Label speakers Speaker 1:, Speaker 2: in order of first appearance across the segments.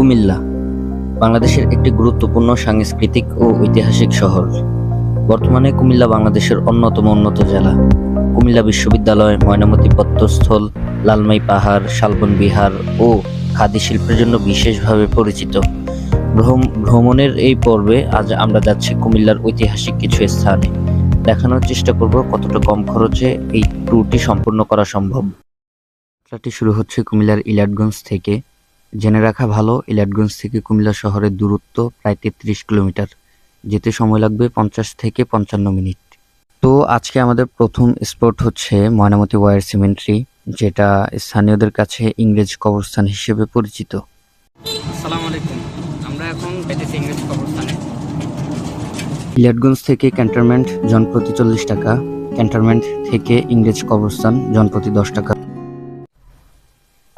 Speaker 1: কুমিল্লা, বাংলাদেশের একটি গুরুত্বপূর্ণ সাংস্কৃতিক ও ঐতিহাসিক শহর। বর্তমানে কুমিল্লা বাংলাদেশের অন্যতম উন্নত জেলা। কুমিল্লা বিশ্ববিদ্যালয়, ময়নামতি পত্তস্থল লালমাই পাহাড়, শালবন বিহার ও খাদি শিল্পের জন্য বিশেষভাবে পরিচিত। ভ্রম- ভ্রমণের এই পর্বে আজ আমরা যাচ্ছি কুমিল্লার ঐতিহাসিক কিছু স্থানে। দেখানোর চেষ্টা করব কতটা কম খরচে এই ট্যুরটি সম্পূর্ণ করা সম্ভব। যাত্রাটি শুরু হচ্ছে কুমিল্লার ইলাটগঞ্জ থেকে। জেনে রাখা ভালো ইলাটগঞ্জ থেকে কুমিল্লা শহরের দূরত্ব প্রায় তেত্রিশ কিলোমিটার। যেতে সময় লাগবে পঞ্চাশ থেকে পঞ্চান্ন মিনিট। তো আজকে আমাদের প্রথম স্পট হচ্ছে ময়নামতি ওয়ার সিমেন্ট্রি যেটা স্থানীয়দের কাছে ইংরেজ কবরস্থান হিসেবে পরিচিত।
Speaker 2: আসসালামু আলাইকুম। আমরা এখন ইংরেজ কবরস্থানে।
Speaker 1: ইলাটগঞ্জ থেকে ক্যান্টনমেন্ট জনপ্রতি চল্লিশ টাকা ক্যান্টনমেন্ট থেকে ইংরেজ কবরস্থান জনপ্রতি দশ টাকা।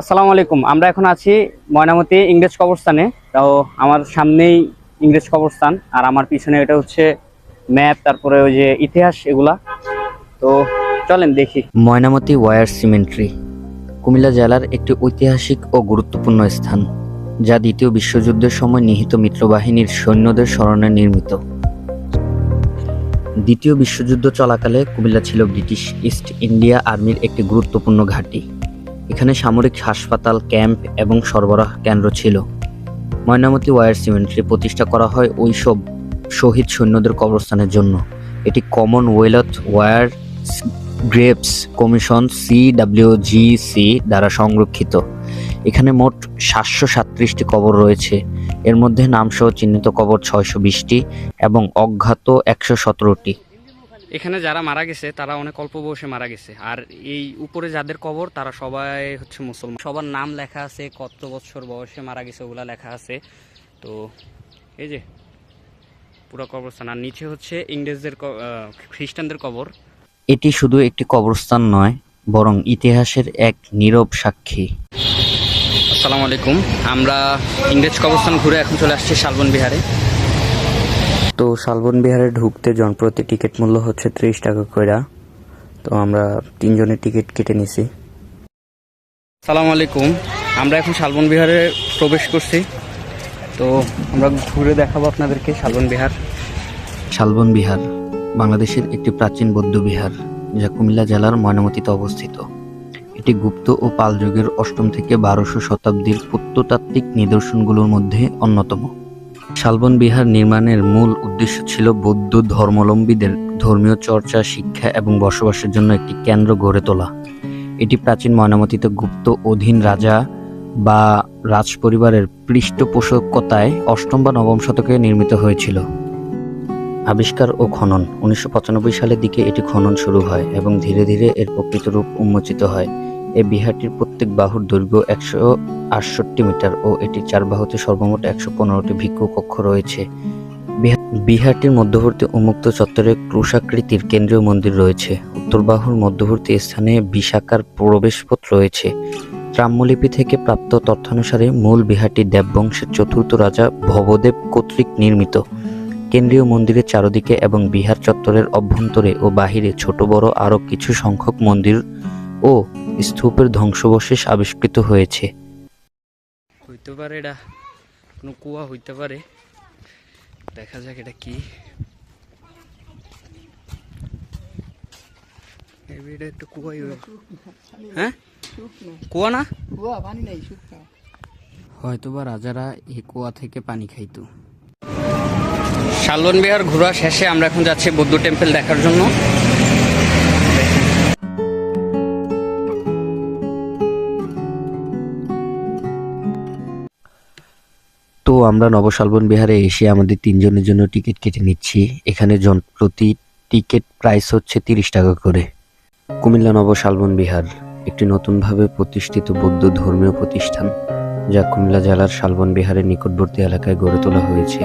Speaker 2: আসসালামু আলাইকুম। আমরা এখন আছি ময়নামতি ইংরেজ কবরস্থানে। তো আমার সামনেই ইংরেজ কবরস্থান। আর আমার পিছনে এটা হচ্ছে ম্যাপ, তারপরে ওই যে ইতিহাস এগুলা। তো চলেন দেখি।
Speaker 1: ময়নামতি ওয়ার সিমেন্ট্রি, কুমিল্লা জেলার একটি ঐতিহাসিক ও গুরুত্বপূর্ণ স্থান, যা দ্বিতীয় বিশ্বযুদ্ধের সময় নিহিত মিত্রবাহিনীর সৈন্যদের স্মরণে নির্মিত। দ্বিতীয় বিশ্বযুদ্ধ চলাকালে কুমিল্লা ছিল ব্রিটিশ ইস্ট ইন্ডিয়া আর্মির একটি গুরুত্বপূর্ণ ঘাঁটি। এখানে সামরিক হাসপাতাল, ক্যাম্প এবং সরবরাহ কেন্দ্র ছিল। ময়নামতি ওয়ার সিমেন্ট্রি প্রতিষ্ঠা করা হয় ওইসব শহীদ সৈন্যদের কবরস্থানের জন্য। এটি Commonwealth war graves commission CWGC দ্বারা সংরক্ষিত। এখানে মোট সাতশো সাতত্রিশটি কবর রয়েছে। এর মধ্যে নামসহ চিহ্নিত কবর ছয়শো বিশটি এবং অজ্ঞাত একশো সতেরোটি।
Speaker 2: এখানে যারা মারা গেছে তারা অনেক অল্প বয়সে মারা গেছে। আর এই উপরে যাদের কবর তারা সবাই হচ্ছে মুসলমান। সবার নাম লেখা আছে কত বছর বয়সে মারা গেছে ওগুলা লেখা আছে। তো এই যে পুরো কবরস্থান। আর নিচে হচ্ছে ইংরেজদের খ্রিস্টানদের কবর।
Speaker 1: এটি শুধু একটি কবরস্থান নয় বরং ইতিহাসের এক নীরব সাক্ষী।
Speaker 2: আসসালামু আলাইকুম। আমরা ইংরেজ কবরস্থান ঘুরে এখন চলে আসছি শালবন বিহারে।
Speaker 1: তো শালবন বিহারে ঢুকতে জনপ্রতি টিকিট মূল্য হচ্ছে ত্রিশ টাকা কইরা। তো আমরা তিনজনের টিকিট কেটে নিছি।
Speaker 2: সালাম আলাইকুম। আমরা এখন শালবন বিহারে প্রবেশ করছি। তো আমরা ঘুরে দেখাবো আপনাদেরকে শালবন বিহার।
Speaker 1: শালবন বিহার বাংলাদেশের একটি প্রাচীন বৌদ্ধ বিহার যা কুমিল্লা জেলার ময়নামতিতে অবস্থিত। এটি গুপ্ত ও পাল যুগের অষ্টম থেকে বারোশো শতাব্দীর প্রত্নতাত্ত্বিক নিদর্শনগুলোর মধ্যে অন্যতম। শালবন বিহার নির্মাণের মূল উদ্দেশ্য ছিল বৌদ্ধ ধর্মাবলম্বীদের ধর্মীয় চর্চা, শিক্ষা এবং বসবাসের জন্য একটি কেন্দ্র গড়ে তোলা। এটি প্রাচীন ময়নামতিতে গুপ্ত অধীন রাজা বা রাজপরিবারের পৃষ্ঠপোষকতায় অষ্টম বা নবম শতকে নির্মিত হয়েছিল। আবিষ্কার ও খনন। উনিশশো পঁচানব্বই সালের দিকে এটি খনন শুরু হয় এবং ধীরে ধীরে এর প্রকৃত রূপ উন্মোচিত হয়। এই বিহারটির প্রত্যেক বাহুর দৈর্ঘ্য একশো আটষট্টি মিটার ও এটি চার বাহুতে সর্বমোট একশো পনেরোটি ভিক্ষু কক্ষ রয়েছে। বিহা- বিহারটির মধ্যবর্তী উন্মুক্ত চত্বরে ক্রুশাকৃতির কেন্দ্রীয় মন্দির রয়েছে। উত্তর বাহুর মধ্যবর্তী স্থানে বিশাকার প্রবেশপথ রয়েছে। ত্রাম্যলিপি থেকে প্রাপ্ত তথ্যানুসারে মূল বিহারটি দেববংশের চতুর্থ রাজা ভবদেব কর্তৃক নির্মিত। কেন্দ্রীয় মন্দিরের চারদিকে এবং বিহার চত্বরের অভ্যন্তরে ও বাহিরে ছোট বড় আরও কিছু সংখ্যক মন্দির ও স্তূপের ধ্বংসাবশেষ আবিষ্কৃত হয়েছে।
Speaker 2: হইতে পারে এটা কোনো কুয়া হইতে পারে। দেখা যাক এটা কি। Maybe এটা একটা কুয়াই হ্যাঁ কুয়া না?
Speaker 3: কুয়া পানি নাই
Speaker 1: হয়তোবা রাজারা এই কুয়া থেকে পানি খাইতো।
Speaker 2: শালবন বিহার ঘোরা শেষে আমরা এখন যাচ্ছি বৌদ্ধ টেম্পল দেখার জন্য।
Speaker 1: আমরা নবশালবন বিহারে এসে আমাদের তিনজনের জন্য টিকিট কেটে নিচ্ছি। এখানে জন, প্রতি টিকিট প্রাইস হচ্ছে তিরিশ টাকা করে। কুমিল্লা নবশালবন বিহার একটি নতুনভাবে প্রতিষ্ঠিত বৌদ্ধ ধর্মীয় প্রতিষ্ঠান, যা কুমিল্লা জেলার শালবন বিহারের নিকটবর্তী এলাকায় গড়ে তোলা হয়েছে।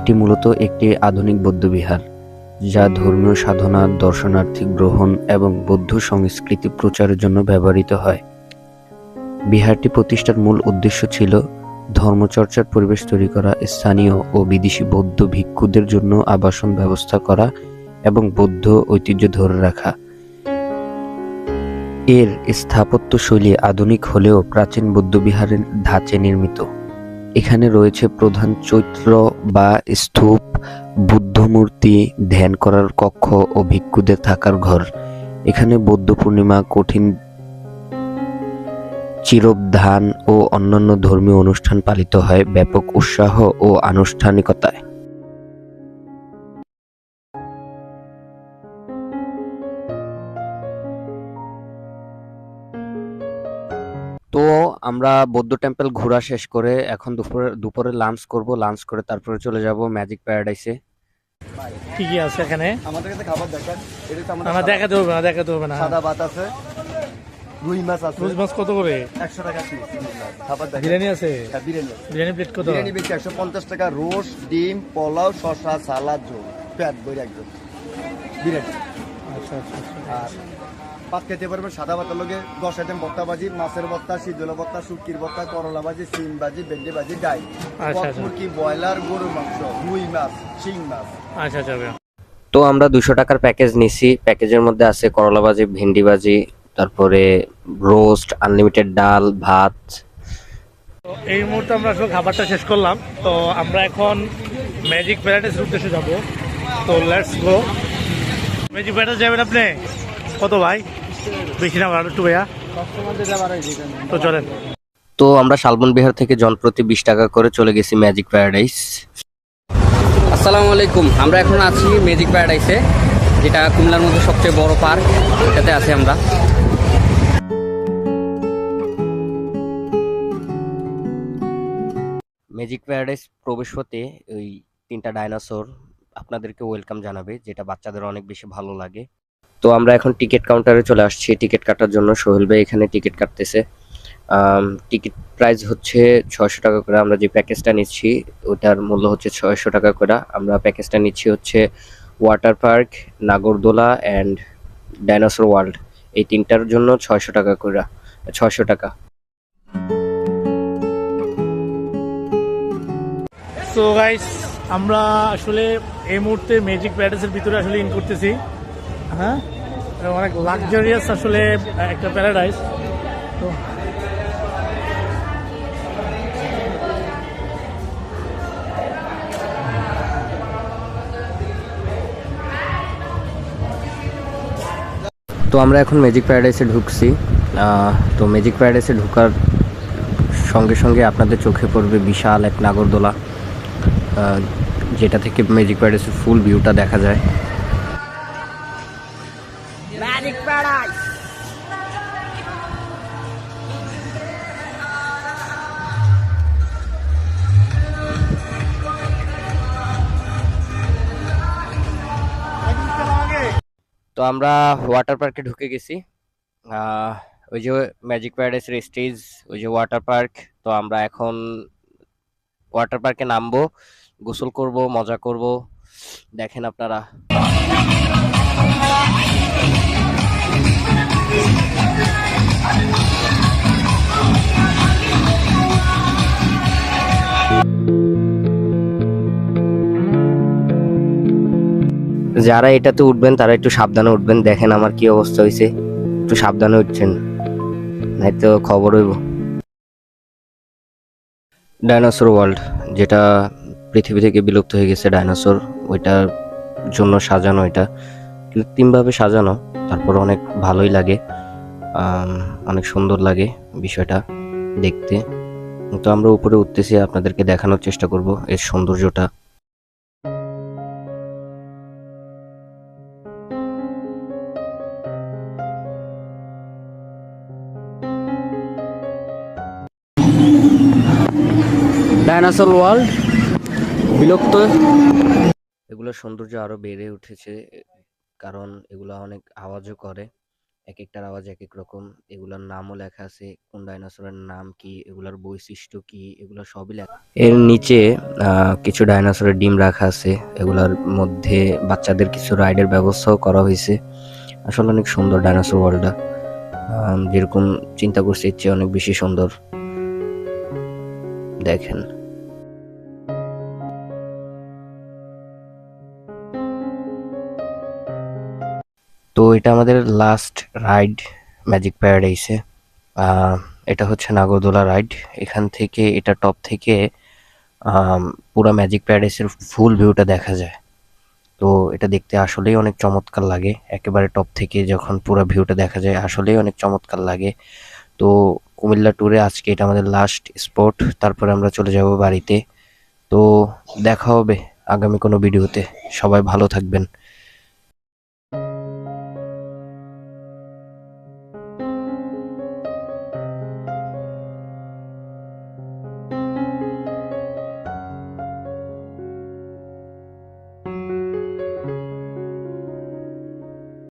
Speaker 1: এটি মূলত একটি আধুনিক বৌদ্ধ বিহার, যা ধর্মীয় সাধনা, দর্শনার্থী গ্রহণ এবং বৌদ্ধ সংস্কৃতি প্রচারের জন্য ব্যবহৃত হয়। বিহারটি প্রতিষ্ঠার মূল উদ্দেশ্য ছিল ধর্মচর্চার পরিবেশ তৈরি করা, স্থানীয় ও বিদেশি বৌদ্ধ ভিক্ষুদের জন্য আবাসন ব্যবস্থা করা এবং বৌদ্ধ ঐতিহ্য ধরে রাখা। এর স্থাপত্যশৈলী আধুনিক হলেও প্রাচীন বৌদ্ধবিহারের ধাঁচে নির্মিত। এখানে রয়েছে প্রধান চৈত্র বা স্তূপ বুদ্ধমূর্তি ধ্যান করার কক্ষ ও ভিক্ষুদের থাকার ঘর। এখানে বৌদ্ধ পূর্ণিমা কঠিন চিরবধান ও অন্যান্য ধর্মীয় অনুষ্ঠান পালিত হয় ব্যাপক উৎসাহ ও আনুষ্ঠানিকতায়। তো আমরা বৌদ্ধ টেম্পল ঘোরা শেষ করে এখন দুপুরে দুপুরে লাঞ্চ করব লাঞ্চ করে তারপরে চলে যাব ম্যাজিক প্যারাডাইসে।
Speaker 3: কি কি আছে এখানে।
Speaker 4: আমাদের কাছে খাবার দেখান এটা তো আমাদের
Speaker 3: আমার দেখাতে হবে না দেখাতে হবে না।
Speaker 4: সাদা ভাত আছে। রুই মাছ আছে।
Speaker 3: রোজ মাছ কত করে?
Speaker 4: একশো টাকা পিস খাবার দেখেন।
Speaker 3: বিরিয়ানি আছে?
Speaker 4: হ্যাঁ, বিরিয়ানি আছে।
Speaker 3: বিরিয়ানি প্লেট কত?
Speaker 4: বিরিয়ানি একশো পঞ্চাশ টাকা। রোস্ট ডিম পোলাও শসা সালাদ ঝোল। প্যাট বই একদম। বিরিয়ানি।
Speaker 3: আচ্ছা আচ্ছা আচ্ছা।
Speaker 4: আর ভাত খেতে পারবেন সাদা ভাতের লগে। দশ আইটেম ভর্তা ভাজি মাছের ভর্তা শীতল ভর্তা শুটকির ভর্তা করলা ভাজি সিম ভাজি ভেন্ডি ভাজি ডাই
Speaker 3: আচ্ছা, আচ্ছা।
Speaker 4: মুরগি ব্রয়লার গরুর মাংস রুই মাছ শিং মাছ।
Speaker 3: আচ্ছা আচ্ছা
Speaker 1: তো আমরা দুশো টাকার প্যাকেজ নিছি। প্যাকেজের মধ্যে আছে করলা ভাজি ভেন্ডি ভাজি তারপরে রোস্ট আনলিমিটেড ডাল ভাত।
Speaker 3: তো এই মুহূর্তে আমরা আসলে খাবারটা শেষ করলাম। তো আমরা এখন ম্যাজিক প্যারাডাইসের উদ্দেশ্যে যাব। তো লেটস গো ম্যাজিক প্যারাডাইস যাবেন আপনি? কত ভাই? বেশি না ভাড়া একটু ভাইয়া। তো চলেন।
Speaker 1: তো আমরা শালবন বিহার থেকে জনপ্রতি বিশ টাকা করে চলে গেছি ম্যাজিক প্যারাডাইস
Speaker 2: আসসালামু আলাইকুম। আমরা এখন আছি ম্যাজিক প্যারাডাইসে যেটা কুমিল্লার মধ্যে সবচেয়ে বড় পার্ক। এটাতে আছি আমরা।
Speaker 1: ম্যাজিক প্যারাডাইস প্রবেশ হতে ওই তিনটা ডাইনোসর আপনাদেরকে ওয়েলকাম জানাবে, যেটা বাচ্চাদের অনেক বেশি ভালো লাগে। তো আমরা এখন টিকিট কাউন্টারে চলে আসছি। টিকিট কাটার জন্য সোহেল ভাই এখানে টিকিট কাটতেছে। টিকিট প্রাইস হচ্ছে ছয়শো টাকা করে। আমরা যে প্যাকেজটা নিচ্ছি, ওটার মূল্য হচ্ছে ছয়শো টাকা করে। আমরা প্যাকেজটা নিচ্ছি হচ্ছে ওয়াটার পার্ক নাগরদোলা অ্যান্ড ডাইনোসর ওয়ার্ল্ড এই তিনটার জন্য ছয়শো টাকা করে, ছয়শো টাকা।
Speaker 3: সো গাইস আমরা আসলে এই মুহূর্তে ম্যাজিক প্যারাডাইসের ভিতরে আসলে ইন করতেছি। হ্যাঁ? অনেক লাক্সারিয়াস আসলে একটা প্যারাডাইস তো
Speaker 1: তো আমরা এখন ম্যাজিক প্যারাডাইসে ঢুকছি। তো ম্যাজিক প্যারাডাইসে ঢুকার সঙ্গে সঙ্গে আপনাদের চোখে পড়বে বিশাল এক নাগরদোলা। যেটা থেকে ম্যাজিক প্যারাডাইসের ফুল ভিউটা দেখা যায়। তো আমরা ওয়াটার পার্কে ঢুকে গেছি। আহ, ওই যে ম্যাজিক প্যারাডাইসের স্টেজ ওই যে ওয়াটার পার্ক তো আমরা এখন ওয়াটার পার্কে নামবো। গোসল করব, মজা করব। দেখেন আপনারা। যারা এটাতে উঠবেন, তারা একটু সাবধানে উঠবেন। দেখেন আমার কি অবস্থা হয়েছে একটু সাবধানে উঠছেন। নয়তো খবর হইব। ডাইনোসর ওয়ার্ল্ড যেটা পৃথিবী থেকে বিলুপ্ত হয়ে গেছে ডাইনোসর, ওইটার জন্য সাজানো এটা। কৃত্রিমভাবে সাজানো, তারপর অনেক ভালোই লাগে অনেক সুন্দর লাগে বিষয়টা দেখতে। তো আমরা উপরে উঠতেছি, আপনাদেরকে দেখানোর চেষ্টা করব এর সৌন্দর্যটা।
Speaker 2: ডাইনোসর ওয়ার্ল্ড বিলুপ্ত
Speaker 1: এগুলোর সৌন্দর্য আরও বেড়ে উঠেছে কারণ এগুলা অনেক আওয়াজও করে। এক একটার আওয়াজ এক এক রকম। এগুলার নামও লেখা আছে কোন ডাইনোসরের নাম কি এগুলার বৈশিষ্ট্য কি এগুলো সবই লেখা। এর নিচে কিছু ডাইনোসরের ডিম রাখা আছে। এগুলার মধ্যে বাচ্চাদের কিছু রাইডের ব্যবস্থাও করা হয়েছে। আসলে অনেক সুন্দর ডাইনোসর ওয়ার্ল্ডটা। যেরকম চিন্তা করছি এর চেয়ে অনেক বেশি সুন্দর। দেখেন। তো এটা আমাদের লাস্ট রাইড ম্যাজিক প্যারাডাইসে এটা হচ্ছে নাগরদোলা রাইড এখান থেকে, এটা টপ থেকে পুরা ম্যাজিক প্যারাডাইসের ফুল ভিউটা দেখা যায়। তো এটা দেখতে আসলেই অনেক চমৎকার লাগে। একেবারে টপ থেকে যখন পুরো ভিউটা দেখা যায়, আসলেই অনেক চমৎকার লাগে। তো কুমিল্লা ট্যুরে আজকে এটা আমাদের লাস্ট স্পট তারপরে আমরা চলে যাব বাড়িতে। তো দেখা হবে আগামী কোনো ভিডিওতে সবাই ভালো থাকবেন।